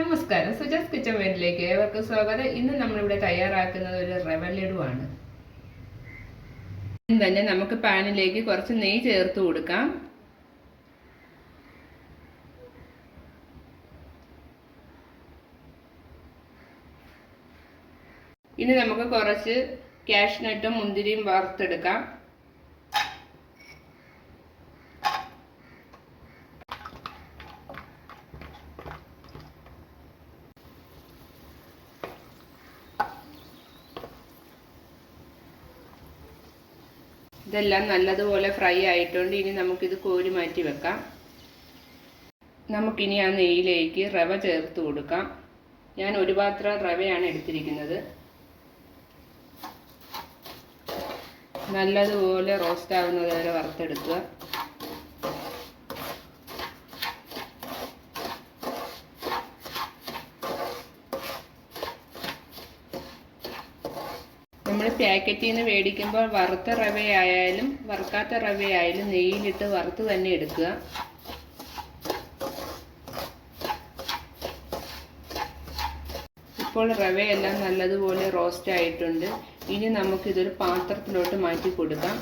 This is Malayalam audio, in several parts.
നമസ്കാരം. സുജാസ് കിച്ചൻ വേണ്ടിലേക്ക് ഏവർക്കും സ്വാഗതം. ഇന്ന് നമ്മളിവിടെ തയ്യാറാക്കുന്നത് ഒരു റവ ആദ്യം തന്നെ നമുക്ക് പാനിലേക്ക് കുറച്ച് നെയ്യ് ചേർത്ത് കൊടുക്കാം. ഇനി നമുക്ക് കുറച്ച് കാഷ്നട്ടും മുന്തിരിയും വറുത്തെടുക്കാം. ഇതെല്ലാം നല്ലതുപോലെ ഫ്രൈ ആയിട്ടുണ്ട്. ഇനി നമുക്കിത് കോരി മാറ്റി വെക്കാം. നമുക്കിനി ആ നെയ്യിലേക്ക് റവ ചേർത്ത് കൊടുക്കാം. ഞാൻ ഒരു പാത്രം റവയാണ് എടുത്തിരിക്കുന്നത്. നല്ലതുപോലെ റോസ്റ്റ് ആവുന്നത് വരെ വറുത്തെടുക്കുക. നമ്മൾ പാക്കറ്റിൽ നിന്ന് മേടിക്കുമ്പോൾ വറുത്ത റവയായാലും വറുക്കാത്ത റവയായാലും നെയ്യിലിട്ട് വറുത്ത് തന്നെ എടുക്കുക. ഇപ്പോൾ റവയെല്ലാം നല്ലതുപോലെ റോസ്റ്റ് ആയിട്ടുണ്ട്. ഇനി നമുക്കിതൊരു പാത്രത്തിലോട്ട് മാറ്റി കൊടുക്കാം.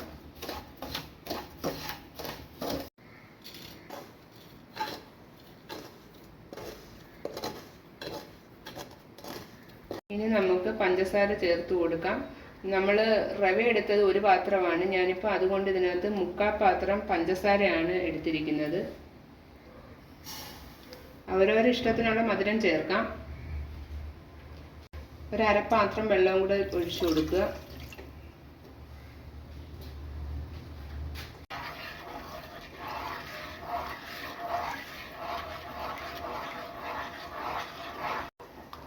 ഇനി നമുക്ക് പഞ്ചസാര ചേർത്ത് കൊടുക്കാം. നമ്മൾ റവ എടുത്തത് ഒരു പാത്രമാണ്. ഞാനിപ്പോൾ അതുകൊണ്ട് ഇതിനകത്ത് മുക്കാൽ പാത്രം പഞ്ചസാരയാണ് എടുത്തിരിക്കുന്നത്. അവരവരുടെ ഇഷ്ടത്തിനുള്ള മധുരം ചേർക്കാം. ഒരു അരപ്പാത്രം വെള്ളം കൂടെ ഒഴിച്ചു കൊടുക്കുക.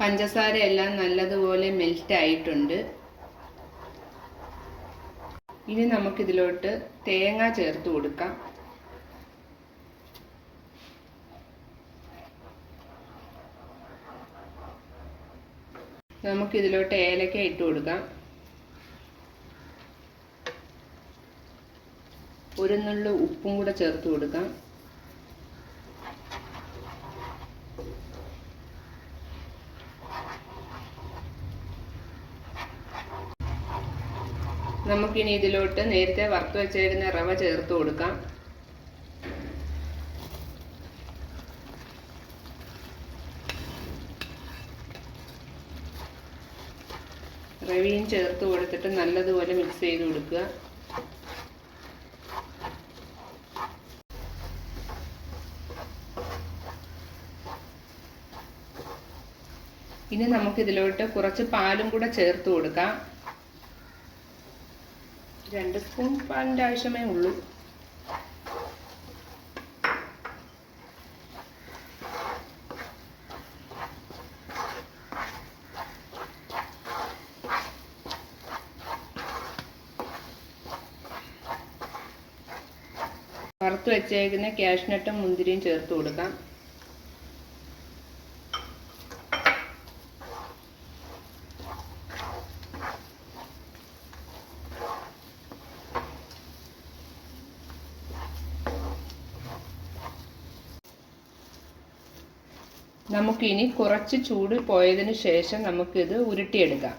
പഞ്ചസാര എല്ലാം നല്ലതുപോലെ മെൽറ്റ് ആയിട്ടുണ്ട് ഇനി നമുക്കിതിലോട്ട് തേങ്ങ ചേർത്ത് കൊടുക്കാം. നമുക്കിതിലോട്ട് ഏലക്ക ഇട്ട് കൊടുക്കാം. ഒരു നുള്ളു ഉപ്പും കൂടെ ചേർത്ത് കൊടുക്കാം. നമുക്കിനി ഇതിലോട്ട് നേരത്തെ വറുത്ത് വെച്ചിരുന്ന റവ ചേർത്ത് കൊടുക്കാം. റവയും ചേർത്ത് കൊടുത്തിട്ട് നല്ലതുപോലെ മിക്സ് ചെയ്ത് കൊടുക്കുക. ഇനി നമുക്കിതിലോട്ട് കുറച്ച് പാലും കൂടെ ചേർത്ത് കൊടുക്കാം. രണ്ട് സ്പൂൺ പാലിന്റെ ആവശ്യമേ ഉള്ളൂ. വറുത്ത് വെച്ചേക്കുന്ന കാഷ്നട്ടും മുന്തിരിയും ചേർത്ത് കൊടുക്കാം. നമുക്കിനി കുറച്ച് ചൂട് പോയതിന് ശേഷം നമുക്കിത് ഉരുട്ടിയെടുക്കാം.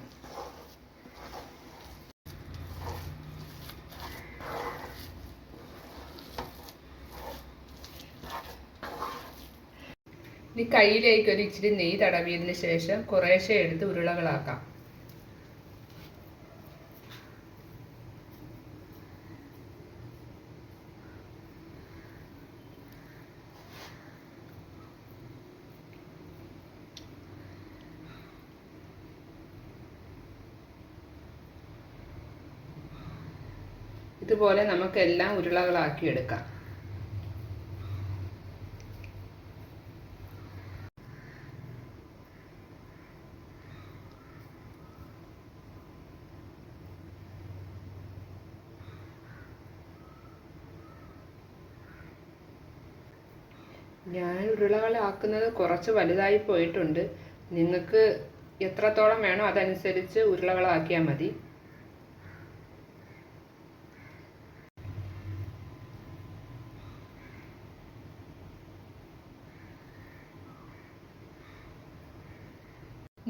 ഇനി കയ്യിലേക്ക് ഒരു ഇച്ചിരി നെയ്യ് തടവിയതിന് ശേഷം കുറേശ്ശെ എടുത്ത് ഉരുളകളാക്കാം. ഇതുപോലെ നമുക്കെല്ലാം ഉരുളകളാക്കി എടുക്കാം ഞാൻ ഉരുളകളാക്കുന്നത് കുറച്ച് വലുതായി പോയിട്ടുണ്ട്. നിങ്ങൾക്ക് എത്രത്തോളം വേണോ അതനുസരിച്ച് ഉരുളകളാക്കിയാൽ മതി.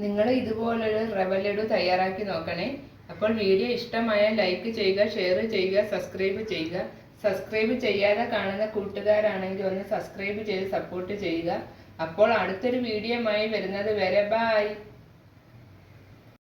നിങ്ങൾ ഇതുപോലൊരു റവ ലഡു തയ്യാറാക്കി നോക്കണേ. അപ്പോൾ വീഡിയോ ഇഷ്ടമായ ലൈക്ക് ചെയ്യുക ഷെയർ ചെയ്യുക സബ്സ്ക്രൈബ് ചെയ്യുക. സബ്സ്ക്രൈബ് ചെയ്യാതെ കാണുന്ന കൂട്ടുകാരാണെങ്കിൽ ഒന്ന് സബ്സ്ക്രൈബ് ചെയ്ത് സപ്പോർട്ട് ചെയ്യുക. അപ്പോൾ അടുത്തൊരു വീഡിയോയുമായി വരുന്നത് വരെ ബായ്